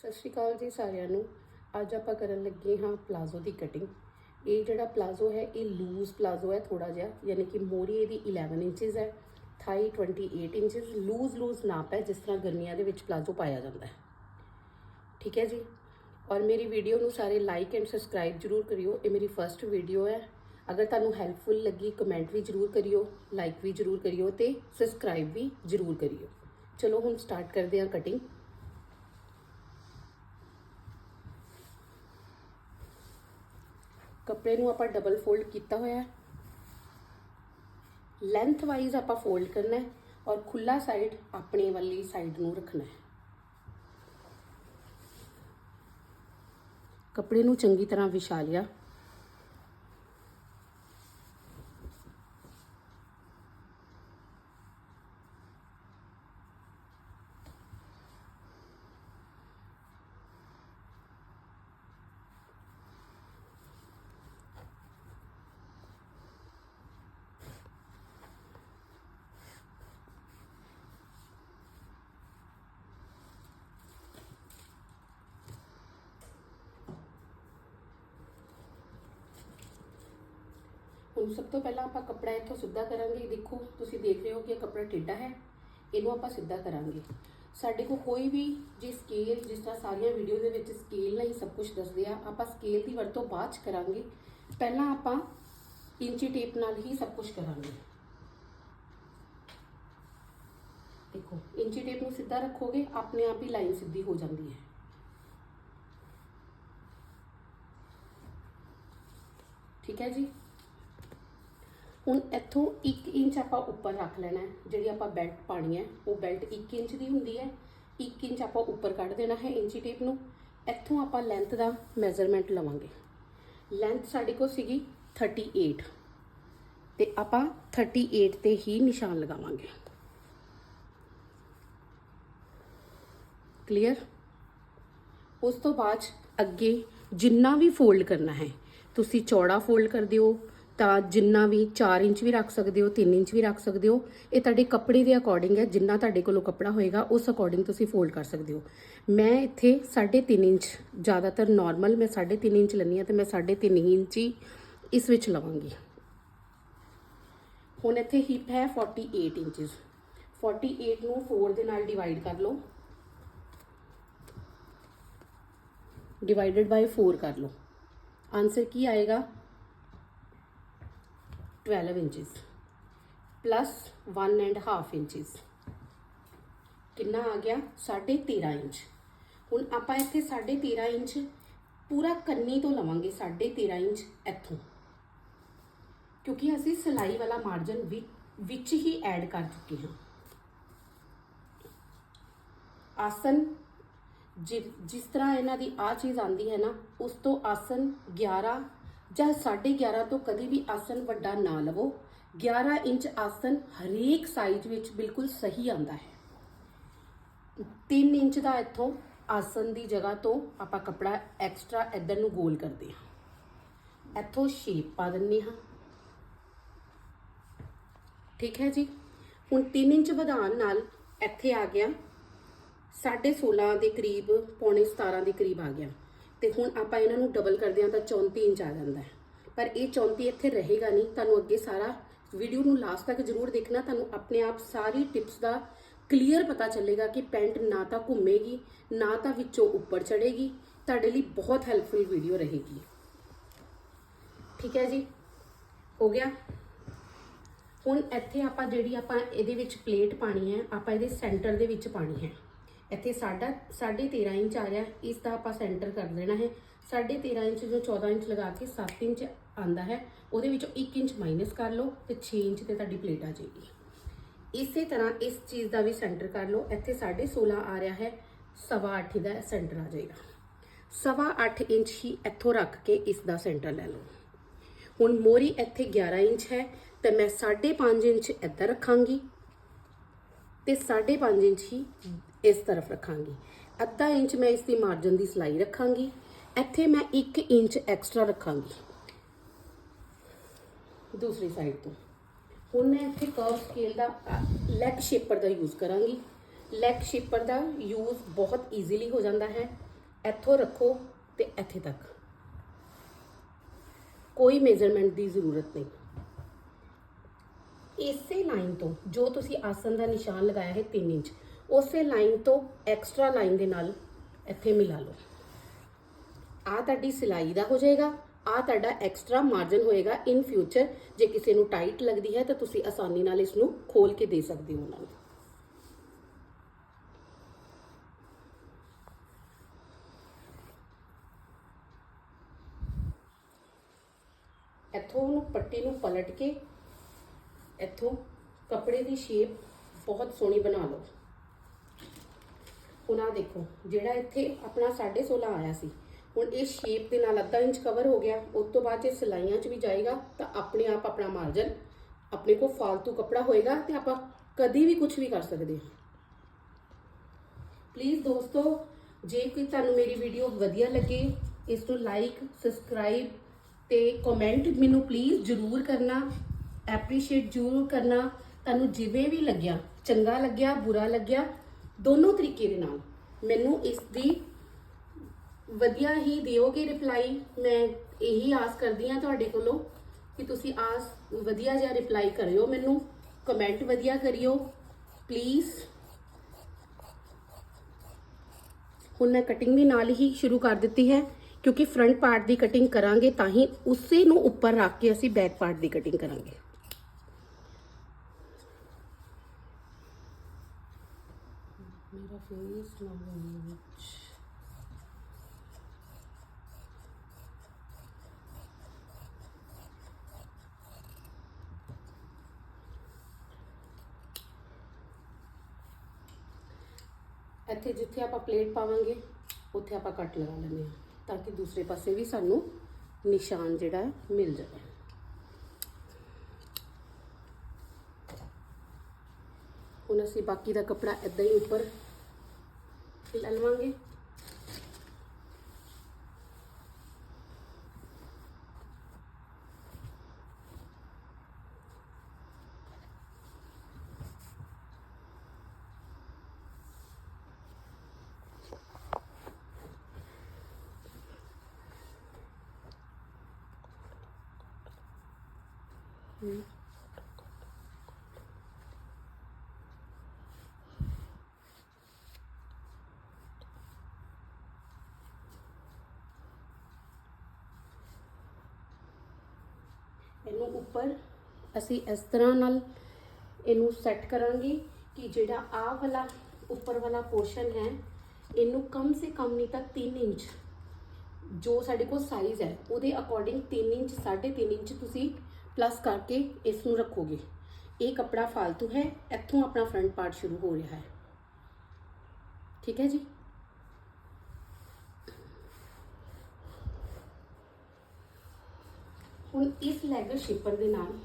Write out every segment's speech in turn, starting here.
ਸਤਿ ਸ਼੍ਰੀ ਅਕਾਲ ਜੀ ਸਾਰਿਆਂ ਨੂੰ। ਅੱਜ ਆਪਾਂ ਕਰਨ ਲੱਗੇ ਹਾਂ ਪਲਾਜ਼ੋ ਦੀ ਕਟਿੰਗ ਇਹ ਜਿਹੜਾ ਪਲਾਜ਼ੋ ਹੈ, ਇਹ ਲੂਜ਼ ਪਲਾਜ਼ੋ ਹੈ ਥੋੜਾ ਜਿਹਾ, ਯਾਨੀ ਕਿ ਮੋਰੀ ਇਹਦੀ 11 ਇੰਚਸ ਹੈ, ਥਾਈ 28 ਇੰਚਸ ਲੂਜ਼ ਲੂਜ਼ ਨਾਪ ਹੈ, ਜਿਸ ਤਰ੍ਹਾਂ ਗਰਮੀਆਂ ਦੇ ਵਿੱਚ ਪਲਾਜ਼ੋ ਪਾਇਆ ਜਾਂਦਾ ਹੈ। ਠੀਕ ਹੈ ਜੀ? ਔਰ ਮੇਰੀ ਵੀਡੀਓ ਨੂੰ ਸਾਰੇ ਲਾਈਕ ਐਂਡ ਸਬਸਕ੍ਰਾਈਬ ਜਰੂਰ ਕਰਿਓ। ਇਹ ਮੇਰੀ ਫਰਸਟ ਵੀਡੀਓ ਹੈ। ਅਗਰ ਤੁਹਾਨੂੰ ਹੈਲਪਫੁਲ ਲੱਗੀ ਕਮੈਂਟ ਵੀ ਜਰੂਰ ਕਰਿਓ ਲਾਈਕ ਵੀ ਜਰੂਰ ਕਰਿਓ ਤੇ ਸਬਸਕ੍ਰਾਈਬ ਵੀ ਜਰੂਰ ਕਰਿਓ। ਚਲੋ ਹੁਣ ਸਟਾਰਟ ਕਰਦੇ ਹਾਂ ਕਟਿੰਗ ਕੱਪੜੇ ਨੂੰ ਆਪਾਂ ਡਬਲ ਫੋਲਡ ਕੀਤਾ ਹੋਇਆ ਹੈ। ਲੈਂਥ ਵਾਈਜ਼ ਆਪਾਂ ਫੋਲਡ ਕਰਨਾ ਹੈ ਔਰ ਖੁੱਲਾ ਸਾਈਡ ਆਪਣੇ ਵਾਲੀ ਸਾਈਡ ਨੂੰ ਰੱਖਣਾ ਹੈ। ਕੱਪੜੇ ਨੂੰ ਚੰਗੀ ਤਰ੍ਹਾਂ ਵਿਛਾ ਲਿਆ। ਹੁਣ ਸਭ ਤੋਂ ਪਹਿਲਾਂ ਆਪਾਂ ਕੱਪੜਾ ਇੱਥੋਂ ਸਿੱਧਾ ਕਰਾਂਗੇ ਦੇਖੋ ਤੁਸੀਂ ਦੇਖ ਰਹੇ ਹੋ ਕਿ ਇਹ ਕੱਪੜਾ ਟੇਢਾ ਹੈ ਇਹਨੂੰ ਆਪਾਂ ਸਿੱਧਾ ਕਰਾਂਗੇ ਸਾਡੇ ਕੋਲ ਕੋਈ ਵੀ ਜੇ ਸਕੇਲ ਜਿਸ ਤਰ੍ਹਾਂ ਸਾਰੀਆਂ ਵੀਡੀਓ ਦੇ ਵਿੱਚ ਸਕੇਲ ਨਾਲ ਹੀ ਸਭ ਕੁਝ ਦੱਸਦੇ ਆ ਆਪਾਂ ਸਕੇਲ ਦੀ ਵਰਤੋਂ ਬਾਅਦ ਚ ਕਰਾਂਗੇ ਪਹਿਲਾਂ ਆਪਾਂ ਇੰਚੀ ਟੇਪ ਨਾਲ ਹੀ ਸਭ ਕੁਝ ਕਰਾਂਗੇ ਦੇਖੋ ਇੰਚੀ ਟੇਪ ਨੂੰ ਸਿੱਧਾ ਰੱਖੋਗੇ ਆਪਣੇ ਆਪ ਹੀ ਲਾਈਨ ਸਿੱਧੀ ਹੋ ਜਾਂਦੀ ਹੈ ਠੀਕ ਹੈ ਜੀ ਹੁਣ ਇੱਥੋਂ 1 ਇੰਚ ਆਪਾਂ ਉੱਪਰ ਰੱਖ ਲੈਣਾ ਹੈ। ਜਿਹੜੀ ਆਪਾਂ ਬੈਲਟ ਪਾਣੀ ਹੈ, ਉਹ ਬੈਲਟ 1 ਇੰਚ ਦੀ ਹੁੰਦੀ ਹੈ। 1 ਇੰਚ ਆਪਾਂ ਉੱਪਰ ਕੱਢ ਦੇਣਾ ਹੈ ਇੰਚੀ ਟੇਪ ਨੂੰ। ਇੱਥੋਂ ਆਪਾਂ ਲੈਂਥ ਦਾ ਮੈਜ਼ਰਮੈਂਟ ਲਵਾਂਗੇ। ਲੈਂਥ ਸਾਡੇ ਕੋਲ ਸੀਗੀ 38 ਤੇ ਆਪਾਂ 38 ਤੇ ਹੀ ਨਿਸ਼ਾਨ ਲਗਾਵਾਂਗੇ। ਕਲੀਅਰ ਉਸ ਤੋਂ ਬਾਅਦ ਅੱਗੇ ਜਿੰਨਾ ਵੀ ਫੋਲਡ ਕਰਨਾ ਹੈ, ਤੁਸੀਂ ਚੌੜਾ ਫੋਲਡ ਕਰ ਦਿਓ। ਤਾਂ ਜਿੰਨਾ ਵੀ 4 ਇੰਚ ਵੀ ਰੱਖ ਸਕਦੇ ਹੋ 3 ਇੰਚ ਵੀ ਰੱਖ ਸਕਦੇ ਹੋ, ਇਹ ਤੁਹਾਡੇ ਕੱਪੜੇ ਦੇ ਅਕੋਰਡਿੰਗ ਹੈ, ਜਿੰਨਾ ਤੁਹਾਡੇ ਕੋਲੋਂ ਕੱਪੜਾ ਹੋਏਗਾ, ਉਸ ਅਕੋਰਡਿੰਗ ਤੁਸੀਂ ਫੋਲਡ ਕਰ ਸਕਦੇ ਹੋ। ਮੈਂ ਇੱਥੇ 3.5 ਇੰਚ, ਜ਼ਿਆਦਾਤਰ ਨਾਰਮਲ ਮੈਂ 3.5 ਇੰਚ ਲੈਂਦੀ ਹਾਂ ਤੇ ਮੈਂ 3.5 ਇੰਚ ਹੀ ਇਸ ਵਿੱਚ ਲਵਾਂਗੀ। ਹੁਣ ਇੱਥੇ ਹਿਪ ਹੈ 48 ਇੰਚਸ 48 ਨੂੰ 4 ਦੇ ਨਾਲ ਡਿਵਾਈਡ ਕਰ ਲਓ। ਡਿਵਾਈਡਡ ਬਾਈ 4 ਕਰ ਲਓ। ਆਨਸਰ ਕੀ ਆਏਗਾ? 12 inches plus 1 and half inches ਕਿੰਨਾ ਆ ਗਿਆ? 13.5 ਇੰਚ। ਹੁਣ ਆਪਾਂ ਇੱਥੇ 13.5 ਇੰਚ ਪੂਰਾ ਕੰਨੀ ਤੋਂ ਲਵਾਂਗੇ 13.5 ਇੰਚ ਇੱਥੋਂ। ਕਿਉਂਕਿ ਅਸੀਂ ਸਿਲਾਈ ਵਾਲਾ ਮਾਰਜਨ ਵੀ, ਵਿੱਚ ਹੀ ਐਡ ਕਰ ਚੁੱਕੇ ਹਾਂ। ਆਸਨ ਜਿ- ਜਿਸ ਤਰ੍ਹਾਂ ਇਹਨਾਂ ਦੀ ਆ ਚੀਜ਼ ਆਂਦੀ ਹੈ ਨਾ, ਉਸ ਤੋਂ ਆਸਨ 11 ਜਾਂ 11.5 ਤੋਂ ਕਦੀ ਵੀ ਆਸਨ ਵੱਡਾ ਨਾ ਲਵੋ। 11 ਇੰਚ ਆਸਨ ਹਰੇਕ ਸਾਈਜ਼ ਵਿੱਚ ਬਿਲਕੁਲ ਸਹੀ ਆਂਦਾ ਹੈ। 3 ਇੰਚ ਦਾ ਇੱਥੋਂ ਆਸਨ ਦੀ ਜਗ੍ਹਾ ਤੋਂ ਆਪਾਂ ਕਪੜਾ ਐਕਸਟਰਾ ਇੱਧਰ ਨੂੰ ਗੋਲ ਕਰਦੇ ਹਾਂ। ਇੱਥੋਂ ਸ਼ੇਪ ਪਾ ਦਿੰਨੇ ਹਾਂ। ਠੀਕ ਹੈ ਜੀ? ਹੁਣ 3 ਇੰਚ ਵਧਾਉਣ ਨਾਲ ਇੱਥੇ ਆ ਗਿਆ। 16.5 ਦੇ ਕਰੀਬ, ਪੌਣੇ 17 ਦੇ ਕਰੀਬ ਆ ਗਿਆ। ਤੇ ਹੁਣ ਆਪਾਂ ਇਹਨਾਂ ਨੂੰ ਡਬਲ ਕਰਦੇ ਹਾਂ ਤਾਂ 34 ਇੰਚ ਆ ਜਾਂਦਾ ਹੈ। ਪਰ ਇਹ 34 ਇੱਥੇ ਰਹੇਗਾ ਨਹੀਂ। ਤੁਹਾਨੂੰ ਅੱਗੇ ਸਾਰਾ ਵੀਡੀਓ ਨੂੰ ਲਾਸਟ ਤੱਕ ਜ਼ਰੂਰ ਦੇਖਣਾ। ਤੁਹਾਨੂੰ ਆਪਣੇ ਆਪ ਸਾਰੀ ਟਿਪਸ ਦਾ ਕਲੀਅਰ ਪਤਾ ਚੱਲੇਗਾ ਕਿ ਪੈਂਟ ਨਾ ਤਾਂ ਘੁੰਮੇਗੀ, ਨਾ ਤਾਂ ਵਿੱਚੋਂ ਉੱਪਰ ਚੜੇਗੀ ਤੁਹਾਡੇ ਲਈ ਬਹੁਤ ਹੈਲਪਫੁਲ ਵੀਡੀਓ ਰਹੇਗੀ। ਠੀਕ ਹੈ ਜੀ? ਹੋ ਗਿਆ? ਹੁਣ ਇੱਥੇ ਆਪਾਂ ਜਿਹੜੀ ਆਪਾਂ ਇਹਦੇ ਵਿੱਚ ਪਲੇਟ ਪਾਣੀ ਹੈ, ਆਪਾਂ ਇਹਦੇ ਸੈਂਟਰ ਦੇ ਵਿੱਚ ਪਾਣੀ ਹੈ। ਇੱਥੇ ਸਾਡਾ 13.5 ਇੰਚ ਆ ਰਿਹਾ, ਇਸ ਦਾ ਆਪਾਂ ਸੈਂਟਰ ਕਰ ਦੇਣਾ ਹੈ। 13.5 ਇੰਚ ਜੋ 14 ਇੰਚ ਲਗਾ ਕੇ 7 ਇੰਚ ਆਂਦਾ ਹੈ, ਉਹਦੇ ਵਿੱਚੋਂ 1 ਇੰਚ ਮਾਈਨਸ ਕਰ ਲਓ ਤੇ 6 ਇੰਚ ਤੇ ਤੁਹਾਡੀ ਪਲੇਟ ਆ ਜਾਏਗੀ। ਇਸੇ ਤਰ੍ਹਾਂ ਇਸ ਚੀਜ਼ ਦਾ ਵੀ ਸੈਂਟਰ ਕਰ ਲਓ, ਇੱਥੇ 16.5 ਆ ਰਿਹਾ ਹੈ, ਸਵਾ 8 ਦਾ ਸੈਂਟਰ ਆ ਜਾਏਗਾ। ਸਵਾ 8 ਇੰਚ ਹੀ ਇੱਥੋਂ ਰੱਖ ਕੇ ਇਸ ਦਾ ਸੈਂਟਰ ਲੈ ਲਓ। ਹੁਣ ਮੋਰੀ ਇੱਥੇ 11 ਇੰਚ ਹੈ, ਤੇ ਮੈਂ 5.5 ਇੰਚ ਇੱਧਰ ਰੱਖਾਂਗੀ। ਤੇ 5.5 ਇੰਚ ਹੀ ਇਸ ਤਰਫ ਰੱਖਾਂਗੀ। ਅੱਧਾ ਇੰਚ ਮੈਂ ਇਸ ਦੀ ਮਾਰਜਨ ਦੀ ਸਲਾਈ ਰੱਖਾਂਗੀ। ਇੱਥੇ ਮੈਂ 1 ਇੰਚ ਐਕਸਟਰਾ ਰੱਖਾਂਗੀ। ਦੂਸਰੀ ਸਾਈਡ ਤੋਂ। ਹੁਣ ਮੈਂ ਇੱਥੇ ਕਰਵ ਸਕੇਲ ਦਾ ਲੈਗ ਸ਼ੇਪਰ ਦਾ ਯੂਜ਼ ਕਰਾਂਗੀ। ਲੈਗ ਸ਼ੇਪਰ ਦਾ ਯੂਜ਼ ਬਹੁਤ ਈਜ਼ੀਲੀ ਹੋ ਜਾਂਦਾ ਹੈ। ਇੱਥੋਂ ਰੱਖੋ ਤੇ ਇੱਥੇ ਤੱਕ। ਕੋਈ ਮੇਜ਼ਰਮੈਂਟ ਦੀ ਜ਼ਰੂਰਤ ਨਹੀਂ। ਇਸੇ ਲਾਈਨ ਤੋਂ ਜੋ ਤੁਸੀਂ ਆਸਨ ਦਾ ਨਿਸ਼ਾਨ ਲਗਾਇਆ ਹੈ 3 ਇੰਚ ਉਸੇ ਲਾਈਨ ਤੋਂ ਐਕਸਟਰਾ ਲਾਈਨ ਦੇ ਨਾਲ ਇੱਥੇ ਮਿਲਾ ਲਓ। ਆ ਤੁਹਾਡੀ ਸਿਲਾਈ ਦਾ ਹੋ ਜਾਏਗਾ ਆ ਤੁਹਾਡਾ ਐਕਸਟਰਾ ਮਾਰਜਨ ਹੋਏਗਾ ਇਨ ਫਿਊਚਰ ਜੇ ਕਿਸੇ ਨੂੰ ਟਾਈਟ ਲੱਗਦੀ ਹੈ ਤਾਂ ਤੁਸੀਂ ਆਸਾਨੀ ਨਾਲ ਇਸ ਨੂੰ ਖੋਲ ਕੇ ਦੇ ਸਕਦੇ ਹੋ ਉਹਨਾਂ ਨੂੰ। ਇੱਥੋਂ ਉਹਨੂੰ ਪੱਟੀ ਨੂੰ ਪਲਟ ਕੇ ਇੱਥੋਂ ਕੱਪੜੇ ਦੀ ਸ਼ੇਪ ਬਹੁਤ ਸੋਹਣੀ ਬਣਾ ਲਓ। ਹੁਣ ਆਹ ਦੇਖੋ, ਜਿਹੜਾ ਇੱਥੇ ਆਪਣਾ 16.5 ਆਇਆ ਸੀ। ਹੁਣ ਇਹ ਸ਼ੇਪ ਦੇ ਨਾਲ ਅੱਧਾ ਇੰਚ ਕਵਰ ਹੋ ਗਿਆ, ਉਸ ਤੋਂ ਬਾਅਦ ਜੇ ਸਿਲਾਈਆਂ 'ਚ ਵੀ ਜਾਏਗਾ, ਤਾਂ ਆਪਣੇ ਆਪ ਆਪਣਾ ਮਾਰਜਨ ਆਪਣੇ ਕੋਲ ਫालतू ਕੱਪੜਾ ਹੋਏਗਾ ਤੇ ਆਪਾਂ ਕਦੀ ਵੀ ਕੁਝ ਵੀ ਕਰ ਸਕਦੇ ਹਾਂ। ਪਲੀਜ਼ ਦੋਸਤੋ, ਜੇ ਕੋਈ ਤੁਹਾਨੂੰ ਮੇਰੀ ਵੀਡੀਓ ਵਧੀਆ ਲੱਗੇ, ਇਸ ਨੂੰ ਲਾਈਕ ਸਬਸਕ੍ਰਾਈਬ ਤੇ ਕਮੈਂਟ ਮੈਨੂੰ ਪਲੀਜ਼ ਜਰੂਰ ਕਰਨਾ ਐਪਰੀਸ਼ੀਏਟ ਜਰੂਰ ਕਰਨਾ। ਤੁਹਾਨੂੰ ਜਿਵੇਂ ਵੀ ਲੱਗਿਆ, ਚੰਗਾ ਲੱਗਿਆ, ਬੁਰਾ ਲੱਗਿਆ ਦੋਨੋਂ ਤਰੀਕੇ ਦੇ ਨਾਲ। ਮੈਨੂੰ ਇਸ ਦੀ ਵਧੀਆ ਹੀ ਦਿਓਗੇ ਰਿਪਲਾਈ ਮੈਂ ਇਹੀ ਆਸ ਕਰਦੀ ਹਾਂ ਤੁਹਾਡੇ ਕੋਲੋਂ ਕਿ ਤੁਸੀਂ ਆਸ ਵਧੀਆ ਜਿਹਾ ਰਿਪਲਾਈ ਕਰਿਓ ਮੈਨੂੰ। ਕਮੈਂਟ ਵਧੀਆ ਕਰਿਓ। ਪਲੀਜ਼ ਹੁਣ ਮੈਂ ਕਟਿੰਗ ਵੀ ਨਾਲ ਹੀ ਸ਼ੁਰੂ ਕਰ ਦਿੱਤੀ ਹੈ, ਕਿਉਂਕਿ ਫਰੰਟ ਪਾਰਟ ਦੀ ਕਟਿੰਗ ਕਰਾਂਗੇ ਤਾਂ ਹੀ ਉਸੇ ਨੂੰ ਉੱਪਰ ਰੱਖ ਕੇ ਅਸੀਂ ਬੈਕ ਪਾਰਟ ਦੀ ਕਟਿੰਗ ਕਰਾਂਗੇ। ਮੇਰਾ ਫੇਸ ਇੱਥੇ ਜਿੱਥੇ ਆਪਾਂ ਪਲੇਟ ਪਾਵਾਂਗੇ, ਉੱਥੇ ਆਪਾਂ ਕੱਟ ਲਗਾ ਲੈਂਦੇ ਹਾਂ, ਤਾਂ ਕਿ ਦੂਸਰੇ ਪਾਸੇ ਵੀ ਸਾਨੂੰ ਨਿਸ਼ਾਨ ਜਿਹੜਾ ਮਿਲ ਜਾਵੇ। ਹੁਣ ਅਸੀਂ ਬਾਕੀ ਦਾ ਕੱਪੜਾ ਇਦਾਂ ਹੀ ਉੱਪਰ ਲੈ ਲਵਾਂਗੇ ਇਹਨੂੰ ਉੱਪਰ ਅਸੀਂ ਇਸ ਤਰ੍ਹਾਂ ਨਾਲ ਇਹਨੂੰ ਸੈੱਟ ਕਰਾਂਗੇ ਕਿ ਜਿਹੜਾ ਆਹ ਵਾਲਾ ਉੱਪਰ ਵਾਲਾ ਪੋਰਸ਼ਨ ਹੈ, ਇਹਨੂੰ ਕਮ ਸੇ ਕਮ ਨਹੀਂ ਤਾਂ 3 ਇੰਚ, ਜੋ ਸਾਡੇ ਕੋਲ ਸਾਈਜ਼ ਹੈ, ਉਹਦੇ ਅਕੋਰਡਿੰਗ 3 ਇੰਚ 3.5 ਇੰਚ ਤੁਸੀਂ ਪਲੱਸ ਕਰਕੇ ਇਸ ਨੂੰ ਰੱਖੋਗੇ। ਇਹ ਕਪੜਾ ਫालतू ਹੈ, ਇੱਥੋਂ ਆਪਣਾ ਫਰੰਟ ਪਾਰਟ ਸ਼ੁਰੂ ਹੋ ਰਿਹਾ ਹੈ। ਠੀਕ ਹੈ ਜੀ? ਹੁਣ ਇਸ ਲੈਗਰ ਸ਼ੇਪਰ ਦੇ ਨਾਲ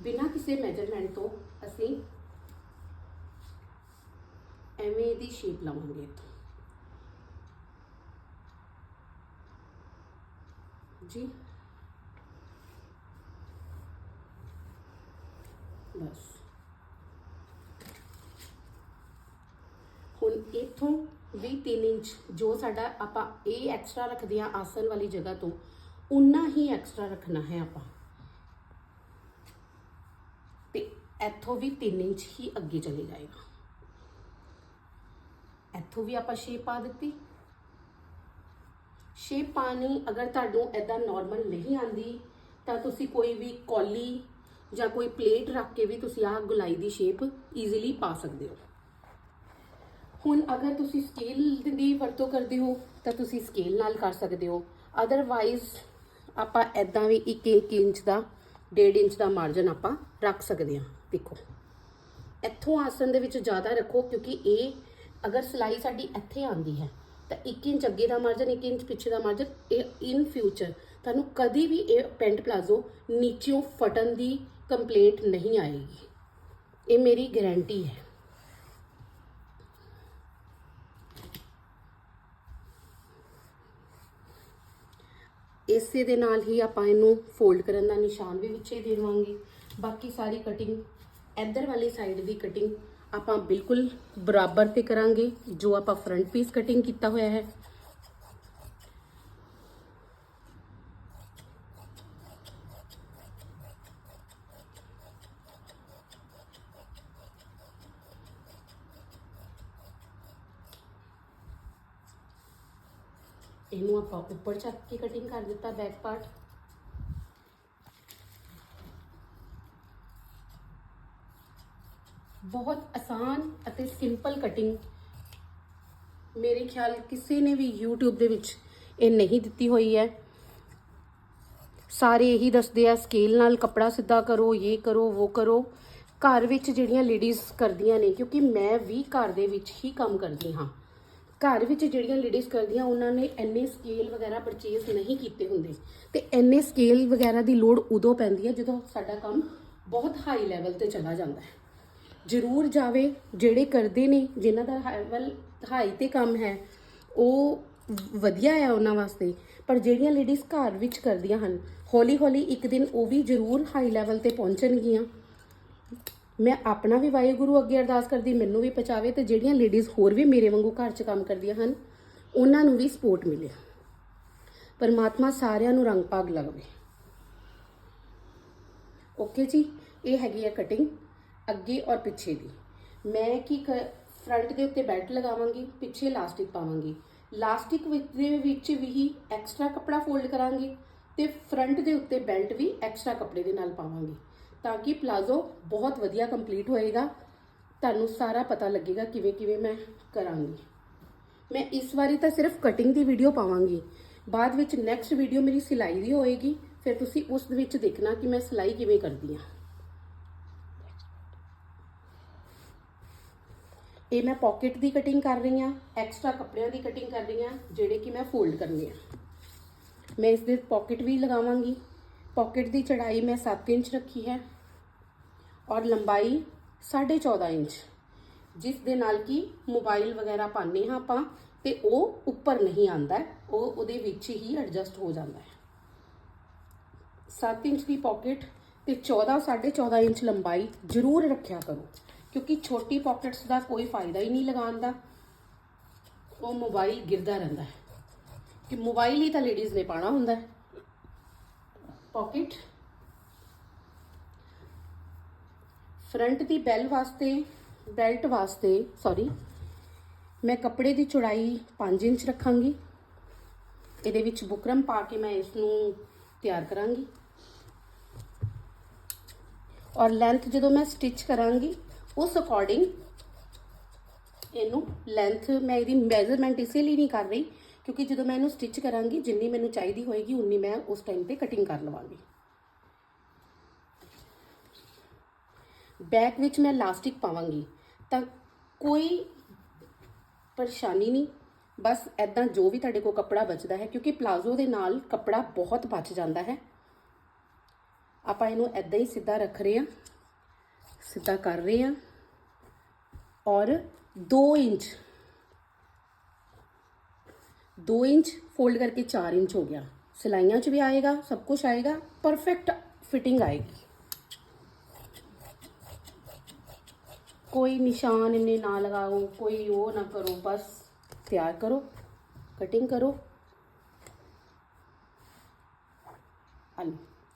ਬਿਨਾਂ ਕਿਸੇ ਮੈਜਰਮੈਂਟ ਤੋਂ ਅਸੀਂ ਐਵੇਂ ਦੀ ਸ਼ੇਪ ਲਾਵਾਂਗੇ ਇੱਥੋਂ। ਜੀ। ਬਸ। ਹੁਣ ਇੱਥੋਂ ਵੀ 3 ਇੰਚ ਜੋ ਸਾਡਾ ਆਪਾਂ ਇਹ ਐਕਸਟਰਾ ਰੱਖਦੇ ਆ ਆਸਨ ਵਾਲੀ ਜਗ੍ਹਾ ਤੋਂ ਉਨਾ ਹੀ ਐਕਸਟਰਾ ਰੱਖਣਾ ਹੈ ਆਪਾਂ। ਤੇ ਇੱਥੋਂ ਵੀ 3 ਇੰਚ ਹੀ ਅੱਗੇ ਚਲੇ ਜਾਏਗਾ। ਇੱਥੋਂ ਵੀ ਆਪਾਂ ਸ਼ੇਪ ਪਾ ਦਿੱਤੀ। ਸ਼ੇਪ ਪਾਣੀ ਅਗਰ ਤੁਹਾਨੂੰ ਐਦਾਂ ਨਾਰਮਲ ਨਹੀਂ ਆਂਦੀ ਤਾਂ ਤੁਸੀਂ ਕੋਈ ਵੀ ਕੌਲੀ ਜਾਂ ਕੋਈ ਪਲੇਟ ਰੱਖ ਕੇ ਵੀ ਤੁਸੀਂ ਆਹ ਗੁਲਾਈ ਦੀ ਸ਼ੇਪ ਈਜ਼ੀਲੀ ਪਾ ਸਕਦੇ ਹੋ। ਹੁਣ ਅਗਰ ਤੁਸੀਂ ਸਕੇਲ ਦੀ ਵਰਤੋਂ ਕਰਦੇ ਹੋ, ਤਾਂ ਤੁਸੀਂ ਸਕੇਲ ਨਾਲ ਕਰ ਸਕਦੇ ਹੋ। ਅਦਰਵਾਈਜ਼ ਆਪਾਂ ਐਦਾਂ ਵੀ 1 ਇੰਚ ਦਾ 1.5 ਇੰਚ ਦਾ ਮਾਰਜਨ ਆਪਾਂ ਰੱਖ ਸਕਦੇ ਹਾਂ, ਦੇਖੋ। ਇੱਥੋਂ ਆਸਣ ਦੇ ਵਿੱਚ ਜ਼ਿਆਦਾ ਰੱਖੋ, ਕਿਉਂਕਿ ਇਹ ਅਗਰ ਸਿਲਾਈ ਸਾਡੀ ਇੱਥੇ ਆਂਦੀ ਹੈ, ਤਾਂ 1 ਇੰਚ ਅੱਗੇ ਦਾ ਮਾਰਜਨ 1 ਇੰਚ ਪਿੱਛੇ ਦਾ ਮਾਰਜਨ ਇਹ ਇਨ ਫਿਊਚਰ ਤੁਹਾਨੂੰ ਕਦੀ ਵੀ ਇਹ ਪੈਂਟ ਪਲਾਜ਼ੋ ਨੀਚਿਓਂ ਫਟਣ ਦੀ ਕੰਪਲੇਂਟ ਨਹੀਂ ਆਏਗੀ। ਇਹ ਮੇਰੀ ਗਾਰੰਟੀ ਹੈ। ਇਸੇ ਦੇ ਨਾਲ ਹੀ ਆਪਾਂ ਇਹਨੂੰ ਫੋਲਡ ਕਰਨ ਦਾ ਨਿਸ਼ਾਨ ਵੀ ਵਿੱਚੇ ਦੇ ਦੇਵਾਂਗੇ। ਬਾਕੀ ਸਾਰੀ ਕਟਿੰਗ ਇੱਧਰ ਵਾਲੀ ਸਾਈਡ ਦੀ ਕਟਿੰਗ ਆਪਾਂ ਬਿਲਕੁਲ ਬਰਾਬਰ ਤੇ ਕਰਾਂਗੇ, ਜੋ ਆਪਾਂ ਫਰੰਟ ਪੀਸ ਕਟਿੰਗ ਕੀਤਾ ਹੋਇਆ ਹੈ ਇਹਨੂੰ ਆਪਾਂ ਉੱਪਰ ਚੱਕ ਕੇ ਕਟਿੰਗ ਕਰ ਦਿੱਤਾ ਬੈਕ ਪਾਰਟ ਬਹੁਤ ਆਸਾਨ ਅਤੇ ਸਿੰਪਲ ਕਟਿੰਗ ਮੇਰੇ ਖਿਆਲ ਕਿਸੇ ਨੇ ਵੀ YouTube ਦੇ ਵਿੱਚ ਇਹ ਨਹੀਂ ਦਿੱਤੀ ਹੋਈ ਹੈ। ਸਾਰੇ ਇਹੀ ਦੱਸਦੇ ਆ ਸਕੇਲ ਨਾਲ ਕੱਪੜਾ ਸਿੱਧਾ ਕਰੋ, ਇਹ ਕਰੋ, ਉਹ ਕਰੋ। ਘਰ ਵਿੱਚ ਜਿਹੜੀਆਂ ਲੇਡੀਜ਼ ਕਰਦੀਆਂ ਨੇ, ਕਿਉਂਕਿ ਮੈਂ ਵੀ ਘਰ ਦੇ ਵਿੱਚ ਹੀ ਕੰਮ ਕਰਦੀ ਹਾਂ। ਘਰ ਵਿੱਚ ਜਿਹੜੀਆਂ ਲੇਡੀਜ਼ ਕਰਦੀਆਂ, ਉਹਨਾਂ ਨੇ ਐਨੇ ਸਕੇਲ ਵਗੈਰਾ ਪਰਚੇਸ ਨਹੀਂ ਕੀਤੇ ਹੁੰਦੇ। ਤੇ ਐਨੇ ਸਕੇਲ ਵਗੈਰਾ ਦੀ ਲੋੜ ਉਦੋਂ ਪੈਂਦੀ ਹੈ ਜਦੋਂ ਸਾਡਾ ਕੰਮ ਬਹੁਤ ਹਾਈ ਲੈਵਲ ਤੇ ਚਲਾ ਜਾਂਦਾ ਹੈ। ਜ਼ਰੂਰ ਜਾਵੇ, ਜਿਹੜੇ ਕਰਦੇ ਨੇ, ਜਿਨ੍ਹਾਂ ਦਾ ਲੈਵਲ ਹਾਈ ਤੇ ਕੰਮ ਹੈ, ਉਹ ਵਧੀਆ ਆ ਉਹਨਾਂ ਵਾਸਤੇ। ਪਰ ਜਿਹੜੀਆਂ ਲੇਡੀਜ਼ ਘਰ ਵਿੱਚ ਕਰਦੀਆਂ ਹਨ ਹੌਲੀ ਹੌਲੀ ਇੱਕ ਦਿਨ ਉਹ ਵੀ ਜ਼ਰੂਰ ਹਾਈ ਲੈਵਲ ਤੇ ਪਹੁੰਚਣਗੀਆਂ। ਮੈਂ ਆਪਣਾ ਵੀ ਵਾਹਿਗੁਰੂ ਅੱਗੇ ਅਰਦਾਸ ਕਰਦੀ, ਮੈਨੂੰ ਵੀ ਪਹੁੰਚਾਵੇ ਤੇ ਜਿਹੜੀਆਂ ਲੇਡੀਜ਼ ਹੋਰ ਵੀ ਮੇਰੇ ਵਾਂਗੂ ਘਰ 'ਚ ਕੰਮ ਕਰਦੀਆਂ ਹਨ, ਉਹਨਾਂ ਨੂੰ ਵੀ ਸਪੋਰਟ ਮਿਲੇ। ਪਰਮਾਤਮਾ ਸਾਰਿਆਂ ਨੂੰ ਰੰਗ ਭਾਗ ਲਗਾਵੇ ਓਕੇ ਜੀ, ਇਹ ਹੈਗੀ ਹੈ ਕਟਿੰਗ ਅੱਗੇ ਔਰ ਪਿੱਛੇ ਦੀ। ਮੈਂ ਕੀ ਫਰੰਟ ਦੇ ਉੱਤੇ ਬੈਲਟ ਲਗਾਵਾਂਗੀ, ਪਿੱਛੇ ਲਾਸਟਿਕ ਪਾਵਾਂਗੀ। ਲਾਸਟਿਕ ਦੇ ਵਿੱਚ ਵੀ ਐਕਸਟਰਾ ਕੱਪੜਾ ਫੋਲਡ ਕਰਾਂਗੀ ਤੇ ਫਰੰਟ ਦੇ ਉੱਤੇ ਬੈਲਟ ਵੀ ਐਕਸਟਰਾ ਕੱਪੜੇ ਦੇ ਨਾਲ ਪਾਵਾਂਗੀ। ਤਾਂ ਕਿ ਪਲਾਜ਼ੋ ਬਹੁਤ ਵਧੀਆ ਕੰਪਲੀਟ ਹੋਏਗਾ। ਤੁਹਾਨੂੰ ਸਾਰਾ ਪਤਾ ਲੱਗੇਗਾ ਕਿਵੇਂ ਕਿਵੇਂ ਮੈਂ ਕਰਾਂਗੀ। ਮੈਂ ਇਸ ਵਾਰੀ ਤਾਂ ਸਿਰਫ ਕਟਿੰਗ ਦੀ ਵੀਡੀਓ ਪਾਵਾਂਗੀ। ਬਾਅਦ ਵਿੱਚ ਨੈਕਸਟ ਵੀਡੀਓ ਮੇਰੀ ਸਿਲਾਈ ਦੀ ਹੋਏਗੀ। ਫਿਰ ਤੁਸੀਂ ਉਸ ਵਿੱਚ ਦੇਖਣਾ ਕਿ ਮੈਂ ਸਿਲਾਈ ਕਿਵੇਂ ਕਰਦੀ ਹਾਂ। ਇਹ ਮੈਂ ਪਾਕਟ ਦੀ ਕਟਿੰਗ ਕਰ ਰਹੀ ਹਾਂ। ਐਕਸਟਰਾ ਕੱਪੜਿਆਂ ਦੀ ਕਟਿੰਗ ਕਰ ਰਹੀ ਹਾਂ, ਜਿਹੜੇ ਕਿ ਮੈਂ ਫੋਲਡ ਕਰਨੇ ਆ। ਮੈਂ ਇਸ ਦੇ ਪਾਕਟ ਵੀ ਲਗਾਵਾਂਗੀ। ਪਾਕਟ ਦੀ ਚੜਾਈ ਮੈਂ 7 ਇੰਚ ਰੱਖੀ ਹੈ ਔਰ ਲੰਬਾਈ 14.5 ਇੰਚ। ਜਿਸ ਦੇ ਨਾਲ ਕਿ ਮੋਬਾਈਲ ਵਗੈਰਾ ਪਾਉਂਦੇ ਹਾਂ ਆਪਾਂ ਤੇ ਉਹ ਉੱਪਰ ਨਹੀਂ ਆਂਦਾ ਉਹ ਉਹਦੇ ਵਿੱਚ ਹੀ ਐਡਜਸਟ ਹੋ ਜਾਂਦਾ ਹੈ। 7 ਇੰਚ ਦੀ ਪਾਕਟ ਤੇ 14 14.5 ਇੰਚ ਲੰਬਾਈ ਜ਼ਰੂਰ ਰੱਖਿਆ ਕਰੋ, ਕਿਉਂਕਿ ਛੋਟੀ ਪਾਕਟਸ ਦਾ ਕੋਈ ਫਾਇਦਾ ਹੀ ਨਹੀਂ ਲਗਾਉਣ ਦਾ। ਉਹ ਮੋਬਾਈਲ ਗਿਰਦਾ ਰਹਿੰਦਾ ਹੈ। ਕਿ ਮੋਬਾਈਲ ਹੀ ਤਾਂ ਲੇਡੀਜ਼ ਨੇ ਪਾਣਾ ਹੁੰਦਾ ਹੈ। ਪਾਕਟ ਫਰੰਟ ਦੀ ਬੈਲ ਵਾਸਤੇ ਬੈਲਟ ਵਾਸਤੇ ਸੌਰੀ ਮੈਂ ਕੱਪੜੇ ਦੀ ਚੌੜਾਈ 5 ਇੰਚ ਰੱਖਾਂਗੀ। ਇਹਦੇ ਵਿੱਚ ਬੁਕਰਮ ਪਾ ਕੇ ਮੈਂ ਇਸ ਨੂੰ ਤਿਆਰ ਕਰਾਂਗੀ। ਔਰ ਲੈਂਥ ਜਦੋਂ ਮੈਂ ਸਟਿਚ ਕਰਾਂਗੀ, ਉਸ ਅਕੋਰਡਿੰਗ ਇਹਨੂੰ ਲੈਂਥ ਮੈਂ ਇਹਦੀ ਮੈਜ਼ਰਮੈਂਟ ਇਸੇ ਲਈ ਨਹੀਂ ਕਰ ਰਹੀ ਕਿਉਂਕਿ ਜਦੋਂ ਮੈਂ ਇਹਨੂੰ ਸਟਿਚ ਕਰਾਂਗੀ, ਜਿੰਨੀ ਮੈਨੂੰ ਚਾਹੀਦੀ ਹੋਏਗੀ, ਉਨੀ ਮੈਂ ਉਸ ਟਾਈਮ ਤੇ ਕਟਿੰਗ ਕਰ ਲਵਾਂਗੀ। ਬੈਕ ਵਿੱਚ ਮੈਂ ਲਾਸਟਿਕ ਪਾਵਾਂਗੀ, ਤਾਂ ਕੋਈ ਪਰੇਸ਼ਾਨੀ ਨਹੀਂ। ਬਸ ਐਦਾਂ ਜੋ ਵੀ ਤੁਹਾਡੇ ਕੋਲ ਕੱਪੜਾ ਬਚਦਾ ਹੈ, ਕਿਉਂਕਿ ਪਲਾਜ਼ੋ ਦੇ ਨਾਲ ਕੱਪੜਾ ਬਹੁਤ ਬਚ ਜਾਂਦਾ ਹੈ। ਆਪਾਂ ਇਹਨੂੰ ਐਦਾਂ ਹੀ ਸਿੱਧਾ ਰੱਖ ਰਹੇ ਹਾਂ, ਸਿੱਧਾ ਕਰ ਰਹੇ ਹਾਂ। ਔਰ 2 ਇੰਚ दो इंच फोल्ड करके चार इंच हो गया। सिलाइयाँ च भी आएगा, सब कुछ आएगा परफेक्ट फिटिंग आएगी। कोई निशान इन्हें ना लगाओ, कोई वो ना करो, बस तैयार करो कटिंग करो। अलू